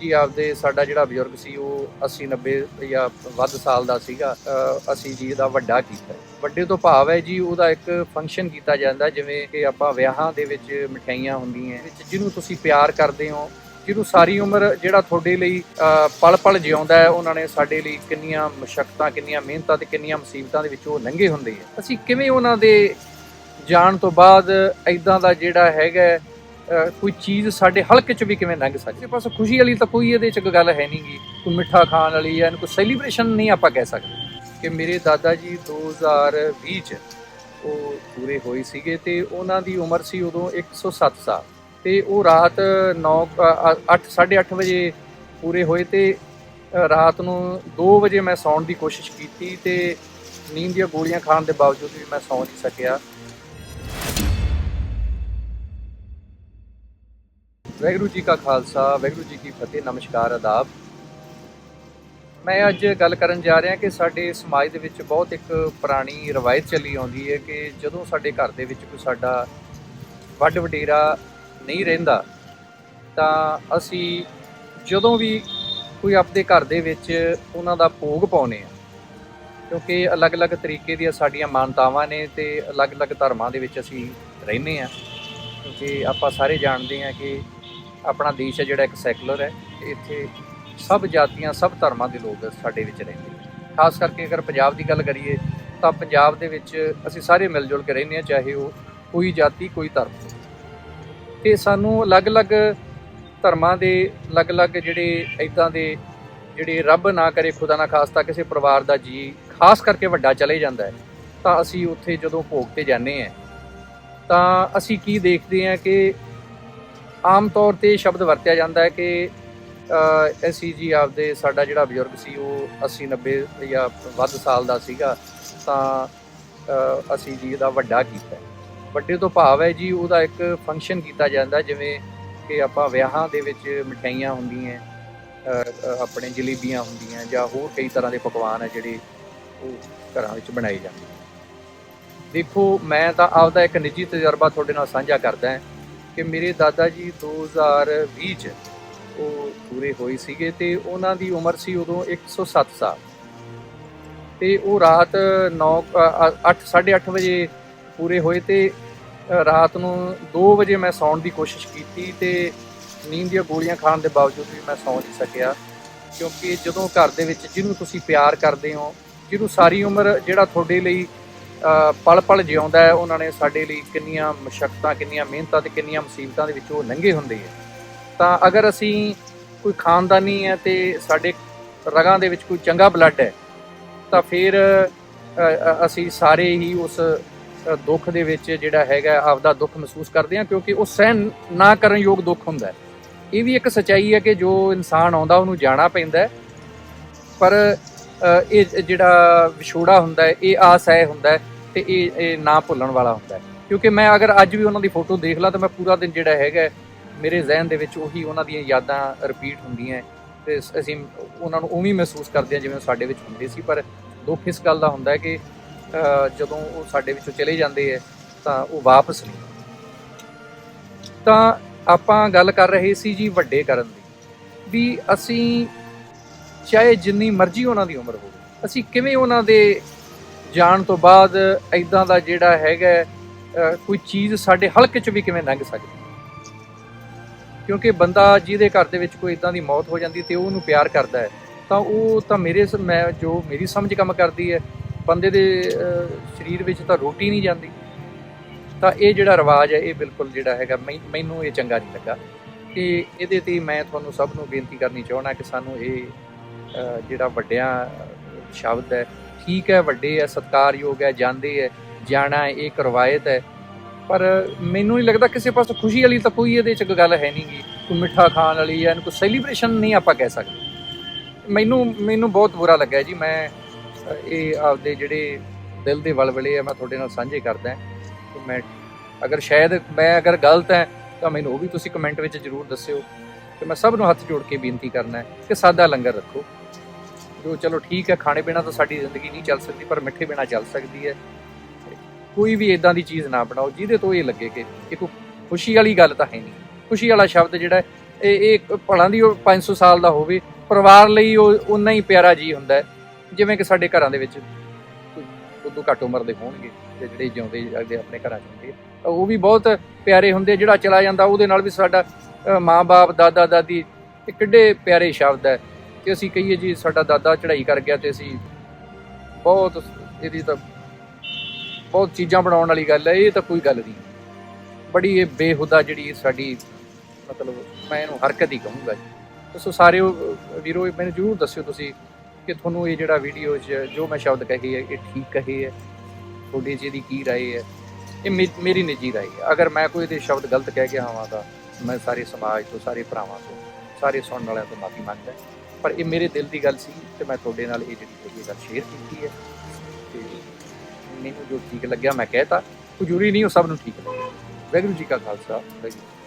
ਜੀ, ਆਪਦੇ ਸਾਡਾ ਜਿਹੜਾ ਬਜ਼ੁਰਗ ਸੀ, ਉਹ 80 90 ਜਾਂ ਵੱਧ ਸਾਲ ਦਾ ਸੀਗਾ ਅਸੀਂ ਜੀ ਦਾ ਵੱਡਾ ਕੀਤਾ। ਵੱਡੇ ਤੋਂ ਭਾਵ ਹੈ ਜੀ, ਉਹਦਾ ਇੱਕ ਫੰਕਸ਼ਨ ਕੀਤਾ ਜਾਂਦਾ, ਜਿਵੇਂ ਕਿ ਆਪਾਂ ਵਿਆਹਾਂ ਦੇ ਵਿੱਚ ਮਠਿਆਈਆਂ ਹੁੰਦੀਆਂ, ਵਿੱਚ ਜਿਹਨੂੰ ਤੁਸੀਂ ਪਿਆਰ ਕਰਦੇ ਹੋ, ਜਿਹਨੂੰ ਸਾਰੀ ਉਮਰ ਜਿਹੜਾ ਤੁਹਾਡੇ ਲਈ ਪਲ ਪਲ ਜਿਉਂਦਾ ਹੈ, ਉਹਨਾਂ ਨੇ ਸਾਡੇ ਲਈ ਕਿੰਨੀਆਂ ਮੁਸ਼ਕਲਾਂ, ਕਿੰਨੀਆਂ ਮਿਹਨਤਾਂ ਤੇ ਕਿੰਨੀਆਂ ਮੁਸੀਬਤਾਂ ਦੇ ਵਿੱਚੋਂ ਉਹ ਲੰਘੇ ਹੁੰਦੇ ਆ। ਅਸੀਂ ਕਿਵੇਂ ਉਹਨਾਂ ਦੇ ਜਾਣ ਤੋਂ ਬਾਅਦ ਐਦਾਂ ਦਾ ਜਿਹੜਾ ਹੈਗਾ ਕੋਈ ਚੀਜ਼ ਸਾਡੇ ਹਲਕੇ 'ਚ ਵੀ ਕਿਵੇਂ ਲੰਘ ਸਕਦੀ? ਬਸ ਖੁਸ਼ੀ ਵਾਲੀ ਤਾਂ ਕੋਈ ਇਹਦੇ 'ਚ ਗੱਲ ਹੈ ਨਹੀਂਗੀ ਕੋਈ ਮਿੱਠਾ ਖਾਣ ਵਾਲੀ ਜਾਂ ਕੋਈ ਸੈਲੀਬ੍ਰੇਸ਼ਨ ਨਹੀਂ ਆਪਾਂ ਕਹਿ ਸਕਦੇ। ਕਿ ਮੇਰੇ ਦਾਦਾ ਜੀ 2020 'ਚ ਉਹ ਪੂਰੇ ਹੋਏ ਸੀਗੇ ਤੇ ਉਹਨਾਂ ਦੀ ਉਮਰ ਸੀ ਉਦੋਂ 107 ਸਾਲ। ਤੇ ਉਹ ਰਾਤ 9 8 8:30 ਵਜੇ ਪੂਰੇ ਹੋਏ ਤੇ ਰਾਤ ਨੂੰ 2 ਵਜੇ ਮੈਂ ਸੌਣ ਦੀ ਕੋਸ਼ਿਸ਼ ਕੀਤੀ ਤੇ ਨੀਂਦ ਦੀਆਂ ਗੋਲੀਆਂ ਖਾਣ ਦੇ ਬਾਵਜੂਦ ਵੀ ਮੈਂ ਸੌਂ ਨਹੀਂ ਸਕਿਆ। ਵਾਹਿਗੁਰੂ ਜੀ ਕਾ ਖਾਲਸਾ, ਵਾਹਿਗੁਰੂ ਜੀ ਕੀ ਫਤਿਹ, ਨਮਸਕਾਰ ਆਦਾਬ ਮੈਂ ਅੱਜ ਗੱਲ ਕਰਨ ਜਾ ਰਿਹਾ ਕਿ ਸਾਡੇ ਸਮਾਜ ਦੇ ਵਿੱਚ ਬਹੁਤ ਇੱਕ ਪੁਰਾਣੀ ਰਵਾਇਤ ਚੱਲੀ ਆਉਂਦੀ ਹੈ ਕਿ ਜਦੋਂ ਸਾਡੇ ਘਰ ਦੇ ਵਿੱਚ ਕੋਈ ਸਾਡਾ ਵੱਡ ਵਡੇਰਾ ਨਹੀਂ ਰਹਿੰਦਾ, ਤਾਂ ਅਸੀਂ ਜਦੋਂ ਵੀ ਕੋਈ ਆਪਣੇ ਘਰ ਦੇ ਵਿੱਚ ਉਹਨਾਂ ਦਾ ਭੋਗ ਪਾਉਨੇ ਆ ਕਿਉਂਕਿ ਅਲੱਗ-ਅਲੱਗ ਤਰੀਕੇ ਦੀਆਂ ਸਾਡੀਆਂ ਮਾਨਤਾਵਾਂ ਨੇ ਤੇ ਅਲੱਗ-ਅਲੱਗ ਧਰਮਾਂ ਦੇ ਵਿੱਚ ਅਸੀਂ ਰਹਿੰਦੇ ਆ ਕਿਉਂਕਿ ਆਪਾਂ ਸਾਰੇ ਜਾਣਦੇ ਆ ਕਿ ਆਪਣਾ ਦੇਸ਼ ਹੈ ਜਿਹੜਾ ਇੱਕ ਸੈਕੂਲਰ ਹੈ, ਇੱਥੇ ਸਭ ਜਾਤੀਆਂ, ਸਭ ਧਰਮਾਂ ਦੇ ਲੋਕ ਸਾਡੇ ਵਿੱਚ ਰਹਿੰਦੇ ਖਾਸ ਕਰਕੇ ਅਗਰ ਪੰਜਾਬ ਦੀ ਗੱਲ ਕਰੀਏ, ਤਾਂ ਪੰਜਾਬ ਦੇ ਵਿੱਚ ਅਸੀਂ ਸਾਰੇ ਮਿਲ ਜੁਲ ਕੇ ਰਹਿੰਦੇ ਹਾਂ, ਚਾਹੇ ਉਹ ਕੋਈ ਜਾਤੀ, ਕੋਈ ਧਰਮ ਹੋਵੇ। ਤੇ ਸਾਨੂੰ ਅਲੱਗ-ਅਲੱਗ ਧਰਮਾਂ ਦੇ, ਅਲੱਗ-ਅਲੱਗ ਜਿਹੜੇ ਇਦਾਂ ਦੇ ਜਿਹੜੇ ਰੱਬ ਨਾ ਕਰੇ, ਖੁਦਾ ਨਾ ਖਾਸਤਾ, ਕਿਸੇ ਪਰਿਵਾਰ ਦਾ ਜੀ, ਖਾਸ ਕਰਕੇ ਵੱਡਾ ਚਲੇ ਜਾਂਦਾ ਹੈ, ਤਾਂ ਅਸੀਂ ਉੱਥੇ ਜਦੋਂ ਭੋਗ ਤੇ ਜਾਂਦੇ ਆ ਤਾਂ ਅਸੀਂ ਕੀ ਦੇਖਦੇ ਹਾਂ ਕਿ ਆਮ ਤੌਰ ਤੇ ਸ਼ਬਦ ਵਰਤਿਆ ਜਾਂਦਾ ਹੈ ਕਿ ਅ, ਅਸੀਂ ਜੀ ਆਪਦੇ ਸਾਡਾ ਜਿਹੜਾ ਬਜ਼ੁਰਗ ਸੀ ਉਹ 80 90 ਜਾਂ ਵੱਧ ਸਾਲ ਦਾ ਸੀਗਾ ਤਾਂ ਅਸੀਂ ਜੀ ਦਾ ਵੱਡਾ ਕੀਤਾ ਵੱਡੇ ਤੋਂ ਭਾਵ ਹੈ ਜੀ ਉਹਦਾ ਇੱਕ ਫੰਕਸ਼ਨ ਕੀਤਾ ਜਾਂਦਾ ਜਿਵੇਂ ਕਿ ਆਪਾਂ ਵਿਆਹਾਂ ਦੇ ਵਿੱਚ ਮਠਿਆਈਆਂ ਹੁੰਦੀਆਂ ਆਪਣੇ ਜਲੇਬੀਆਂ ਹੁੰਦੀਆਂ ਜਾਂ ਹੋਰ ਕਈ ਤਰ੍ਹਾਂ ਦੇ ਪਕਵਾਨ ਹੈ ਜਿਹੜੇ ਉਹ ਘਰਾਂ ਵਿੱਚ ਬਣਾਏ ਜਾਂਦੇ ਦੇਖੋ ਮੈਂ ਤਾਂ ਆਪਦਾ ਇੱਕ ਨਿੱਜੀ ਤਜਰਬਾ ਤੁਹਾਡੇ ਨਾਲ ਸਾਂਝਾ ਕਰਦਾ ਹਾਂ। ਕਿ ਮੇਰੇ ਦਾਦਾ ਜੀ 2020 ਚ ਉਹ ਪੂਰੇ ਹੋਏ ਸੀਗੇ ਤੇ ਉਹਨਾਂ ਦੀ ਉਮਰ ਸੀ ਉਦੋਂ 107 ਸਾਲ। ਤੇ ਉਹ ਰਾਤ 9 8 8:30 ਵਜੇ ਪੂਰੇ ਹੋਏ ਤੇ ਰਾਤ ਨੂੰ 2 ਵਜੇ ਮੈਂ ਸੌਣ ਦੀ ਕੋਸ਼ਿਸ਼ ਕੀਤੀ ਤੇ ਨੀਂਦ ਦੀਆਂ ਗੋਲੀਆਂ ਖਾਣ ਦੇ ਬਾਵਜੂਦ ਵੀ ਮੈਂ ਸੌਂ ਨਹੀਂ ਸਕਿਆ। ਕਿਉਂਕਿ ਜਦੋਂ ਘਰ ਦੇ ਵਿੱਚ ਜਿਹਨੂੰ ਤੁਸੀਂ ਪਿਆਰ ਕਰਦੇ ਹੋ, ਜਿਹਨੂੰ ਸਾਰੀ ਉਮਰ ਜਿਹੜਾ ਤੁਹਾਡੇ ਲਈ ਪਲ ਪਲ ਜਿਉਂਦਾ ਹੈ। ਉਹਨਾਂ ਨੇ ਸਾਡੇ ਲਈ ਕਿੰਨੀਆਂ ਮੁਸ਼ਕਲਾਂ, ਕਿੰਨੀਆਂ ਮਿਹਨਤਾਂ ਤੇ ਕਿੰਨੀਆਂ ਮੁਸੀਬਤਾਂ ਦੇ ਵਿੱਚੋਂ ਉਹ ਲੰਘੇ ਹੁੰਦੇ ਆ। ਤਾਂ ਅਗਰ ਅਸੀਂ ਕੋਈ ਖਾਨਦਾਨੀ ਹੈ ਤੇ ਸਾਡੇ ਰਗਾਂ ਦੇ ਵਿੱਚ ਕੋਈ ਚੰਗਾ ਬਲੱਡ ਹੈ, ਤਾਂ ਫਿਰ ਅਸੀਂ ਸਾਰੇ ਹੀ ਉਸ ਦੁੱਖ ਦੇ ਵਿੱਚ ਜਿਹੜਾ ਹੈਗਾ, ਆਪਦਾ ਦੁੱਖ ਮਹਿਸੂਸ ਕਰਦੇ ਹਾਂ ਕਿਉਂਕਿ ਉਹ ਸਹਿਨ ਨਾ ਕਰਨ ਯੋਗ ਦੁੱਖ ਹੁੰਦਾ ਇਹ ਵੀ ਇੱਕ ਸਚਾਈ ਹੈ ਕਿ ਜੋ ਇਨਸਾਨ ਆਉਂਦਾ, ਉਹਨੂੰ ਜਾਣਾ ਪੈਂਦਾ ਪਰ ਇਹ ਜਿਹੜਾ ਵਿਛੋੜਾ ਹੁੰਦਾ ਹੈ, ਇਹ ਆਸਹਿ ਹੁੰਦਾ ਹੈ ਤੇ ਇਹ ਇਹ ਨਾ ਭੁੱਲਣ ਵਾਲਾ ਹੁੰਦਾ ਹੈ। ਕਿਉਂਕਿ ਮੈਂ ਅਗਰ ਅੱਜ ਵੀ ਉਹਨਾਂ ਦੀ ਫੋਟੋ ਦੇਖ ਲਾਂ ਤਾਂ ਮੈਂ ਪੂਰਾ ਦਿਨ ਜਿਹੜਾ ਹੈਗਾ ਮੇਰੇ ਜ਼ਿਹਨ ਦੇ ਵਿੱਚ ਉਹੀ ਉਹਨਾਂ ਦੀਆਂ ਯਾਦਾਂ ਰਿਪੀਟ ਹੁੰਦੀਆਂ ਹੈ ਤੇ ਅਸੀਂ ਉਹਨਾਂ ਨੂੰ ਉਵੇਂ ਮਹਿਸੂਸ ਕਰਦੇ ਹਾਂ ਜਿਵੇਂ ਸਾਡੇ ਵਿੱਚ ਹੁੰਦੇ ਸੀ। ਪਰ ਦੁੱਖ ਇਸ ਗੱਲ ਦਾ ਹੁੰਦਾ ਹੈ ਕਿ ਜਦੋਂ ਉਹ ਸਾਡੇ ਵਿੱਚੋਂ ਚਲੇ ਜਾਂਦੇ ਹੈ ਤਾਂ ਉਹ ਵਾਪਸ ਨਹੀਂ। ਤਾਂ ਆਪਾਂ ਗੱਲ ਕਰ ਰਹੇ ਸੀ ਜੀ ਵੱਡੇ ਕਰਨ ਦੀ। ਵੀ ਅਸੀਂ ਚਾਹੇ ਜਿੰਨੀ ਮਰਜ਼ੀ ਉਹਨਾਂ ਦੀ ਉਮਰ ਹੋਵੇ। ਅਸੀਂ ਕਿਵੇਂ ਉਹਨਾਂ ਦੇ ਜਾਣ ਤੋਂ ਬਾਅਦ ਐਦਾਂ ਦਾ ਜਿਹੜਾ ਹੈਗਾ ਕੋਈ ਚੀਜ਼ ਸਾਡੇ ਹਲਕੇ 'ਚ ਵੀ ਕਿਵੇਂ ਲੰਘ ਸਕਦੀ? ਕਿਉਂਕਿ ਬੰਦਾ ਜਿਹਦੇ ਘਰ ਦੇ ਵਿੱਚ ਕੋਈ ਇਦਾਂ ਦੀ ਮੌਤ ਹੋ ਜਾਂਦੀ ਤੇ ਉਹ ਉਹਨੂੰ ਪਿਆਰ ਕਰਦਾ ਹੈ, ਤਾਂ ਉਹ ਤਾਂ ਮੇਰੇ ਸ- ਮੈਂ ਜੋ ਮੇਰੀ ਸਮਝ ਕੰਮ ਕਰਦੀ ਹੈ, ਬੰਦੇ ਦੇ ਸਰੀਰ ਵਿੱਚ ਤਾਂ ਰੋਟੀ ਨਹੀਂ ਜਾਂਦੀ। ਤਾਂ ਇਹ ਜਿਹੜਾ ਰਿਵਾਜ ਹੈ, ਇਹ ਬਿਲਕੁਲ ਜਿਹੜਾ ਹੈਗਾ ਮੈਨੂੰ ਇਹ ਚੰਗਾ ਨਹੀਂ ਲੱਗਾ। ਕਿ ਇਹਦੇ ਤੇ ਮੈਂ ਤੁਹਾਨੂੰ ਸਭ ਨੂੰ ਬੇਨਤੀ ਕਰਨੀ ਚਾਹਣਾ ਕਿ ਸਾਨੂੰ ਇਹ ਜਿਹੜਾ ਵੱਡਿਆਂ ਸ਼ਬਦ ਹੈ, ਠੀਕ ਹੈ, ਵੱਡੇ ਹੈ, ਸਤਿਕਾਰਯੋਗ ਹੈ, ਜਾਂਦੇ ਹੈ, ਜਾਣਾ ਇਹ ਕਰਵਾਇਤ ਹੈ। ਪਰ ਮੈਨੂੰ ਨਹੀਂ ਲੱਗਦਾ ਕਿਸੇ ਪਾਸੇ ਖੁਸ਼ੀ ਵਾਲੀ ਤਾਂ ਕੋਈ ਇਹਦੇ ਚ ਗੱਲ ਹੈ ਨਹੀਂਗੀ ਕੋਈ ਮਿੱਠਾ ਖਾਣ ਵਾਲੀ ਜਾਂ ਕੋਈ ਸੈਲੀਬ੍ਰੇਸ਼ਨ ਨਹੀਂ ਆਪਾਂ ਕਹਿ ਸਕਦੇ। ਮੈਨੂੰ ਮੈਨੂੰ ਬਹੁਤ ਬੁਰਾ ਲੱਗਾ ਜੀ। ਮੈਂ ਇਹ ਆਪਦੇ ਜਿਹੜੇ ਦਿਲ ਦੇ ਵਲਵਲੇ ਆ, ਮੈਂ ਤੁਹਾਡੇ ਨਾਲ ਸਾਂਝੇ ਕਰਦਾ ਤੇ ਮੈਂ, ਅਗਰ ਸ਼ਾਇਦ ਮੈਂ ਅਗਰ ਗਲਤ ਹੈ, ਤਾਂ ਮੈਨੂੰ ਉਹ ਵੀ ਤੁਸੀਂ ਕਮੈਂਟ ਵਿੱਚ ਜ਼ਰੂਰ ਦੱਸਿਓ। ਤੇ ਮੈਂ ਸਭ ਨੂੰ ਹੱਥ ਜੋੜ ਕੇ ਬੇਨਤੀ ਕਰਨਾ ਹੈ ਕਿ ਸਾਦਾ ਲੰਗਰ ਰੱਖੋ। ਜੋ ਚਲੋ ਠੀਕ ਹੈ ਖਾਣੇ ਬਿਨਾ ਤਾਂ ਸਾਡੀ ਜ਼ਿੰਦਗੀ ਨਹੀਂ ਚੱਲ ਸਕਦੀ ਪਰ ਮਿੱਠੇ ਬਿਨਾ ਚੱਲ ਸਕਦੀ ਹੈ। ਕੋਈ ਵੀ ਇਦਾਂ ਦੀ ਚੀਜ਼ ਨਾ ਬਣਾਓ ਜਿਹਦੇ ਤੋਂ ਇਹ ਲੱਗੇ ਕਿ ਇਹ ਕੋਈ ਖੁਸ਼ੀ ਵਾਲੀ ਗੱਲ ਤਾਂ ਹੈ ਨਹੀਂ। ਖੁਸ਼ੀ ਵਾਲਾ ਸ਼ਬਦ ਜਿਹੜਾ ਹੈ, ਇਹ ਇਹ ਭਲਾਂ ਦੀ ਉਹ 500 ਸਾਲ ਦਾ ਹੋਵੇ ਪਰਿਵਾਰ ਲਈ ਉਹ ਉਨਾ ਹੀ ਪਿਆਰਾ ਜੀ ਹੁੰਦਾ ਜਿਵੇਂ ਕਿ ਸਾਡੇ ਘਰਾਂ ਦੇ ਵਿੱਚ ਉਦੋਂ ਘੱਟ ਉਮਰ ਦੇ ਹੋਣਗੇ ਤੇ ਜਿਹੜੇ ਜਿਉਂਦੇ ਜਾਂਦੇ ਆਪਣੇ ਘਰਾਂ 'ਚ ਹੁੰਦੇ ਉਹ ਵੀ ਬਹੁਤ ਪਿਆਰੇ ਹੁੰਦੇ ਜਿਹੜਾ ਚਲਾ ਜਾਂਦਾ ਉਹਦੇ ਨਾਲ ਵੀ ਸਾਡਾ ਮਾਂ-ਬਾਪ ਦਾਦਾ ਦਾਦੀ ਇਹ ਕਿੱਡੇ ਪਿਆਰੇ ਸ਼ਬਦ ਹੈ। ਕਿ ਅਸੀਂ ਕਹੀਏ ਜੀ ਸਾਡਾ ਦਾਦਾ ਚੜ੍ਹਾਈ ਕਰ ਗਿਆ ਤੇ ਅਸੀਂ ਬਹੁਤ ਇਹਦੀ ਤਾਂ ਬਹੁਤ ਚੀਜ਼ਾਂ ਬਣਾਉਣ ਵਾਲੀ ਗੱਲ ਹੈ ਇਹ ਤਾਂ ਕੋਈ ਗੱਲ ਨਹੀਂ ਬੜੀ ਇਹ ਬੇਹੁਦਾ ਜਿਹੜੀ ਸਾਡੀ ਮਤਲਬ ਮੈਂ ਇਹਨੂੰ ਹਰਕਤ ਹੀ ਕਹੂੰਗਾ ਜੀ ਸੋ ਸਾਰੇ ਵੀਰੋ ਇਹ ਮੈਨੂੰ ਜਰੂਰ ਦੱਸਿਓ ਤੁਸੀਂ ਕਿ ਤੁਹਾਨੂੰ ਇਹ ਜਿਹੜਾ ਵੀਡੀਓ 'ਚ ਜੋ ਮੈਂ ਸ਼ਬਦ ਕਹੇ ਹੈ ਇਹ ਠੀਕ ਕਹੇ ਹੈ ਤੁਹਾਡੀ ਜੀ ਦੀ ਕੀ رائے ਹੈ ਇਹ ਮੇ- ਮੇਰੀ ਨਿੱਜੀ رائے ਹੈ ਅਗਰ ਮੈਂ ਕੋਈ ਇਹਦੇ ਸ਼ਬਦ ਗਲਤ ਕਹਿ ਗਿਆ ਹਾਂ ਤਾਂ ਮੈਂ ਸਾਰੇ ਸਮਾਜ ਤੋਂ ਸਾਰੇ ਭਰਾਵਾਂ ਤੋਂ ਸਾਰੇ ਸੁਣਨ ਵਾਲਿਆਂ ਤੋਂ ਮਾਫੀ ਮੰਗਦਾ ਪਰ ਇਹ ਮੇਰੇ ਦਿਲ ਦੀ ਗੱਲ ਸੀ ਤੇ ਮੈਂ ਤੁਹਾਡੇ ਨਾਲ ਇਹ ਜਿਹੜੀ ਹੈਗੀ ਗੱਲ ਸ਼ੇਅਰ ਕੀਤੀ ਹੈ। ਤੇ ਮੈਨੂੰ ਜੋ ਠੀਕ ਲੱਗਿਆ ਮੈਂ ਕਹਿਤਾ ਜ਼ਰੂਰੀ ਨਹੀਂ, ਉਹ ਸਭ ਨੂੰ ਠੀਕ ਲੱਗਿਆ। ਵਾਹਿਗੁਰੂ ਜੀ ਕਾ ਖਾਲਸਾ, ਵਾਹਿਗੁਰੂ ਜੀ